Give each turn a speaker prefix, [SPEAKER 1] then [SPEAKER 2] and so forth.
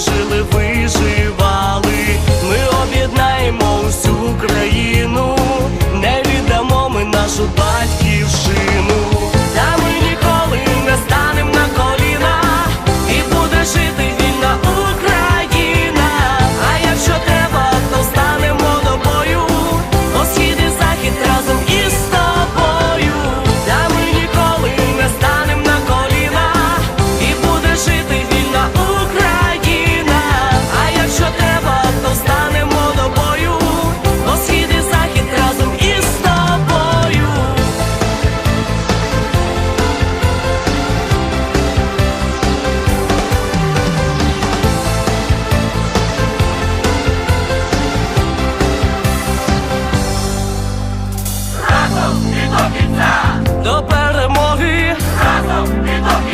[SPEAKER 1] жили до кінця, до перемоги разом і до кінця.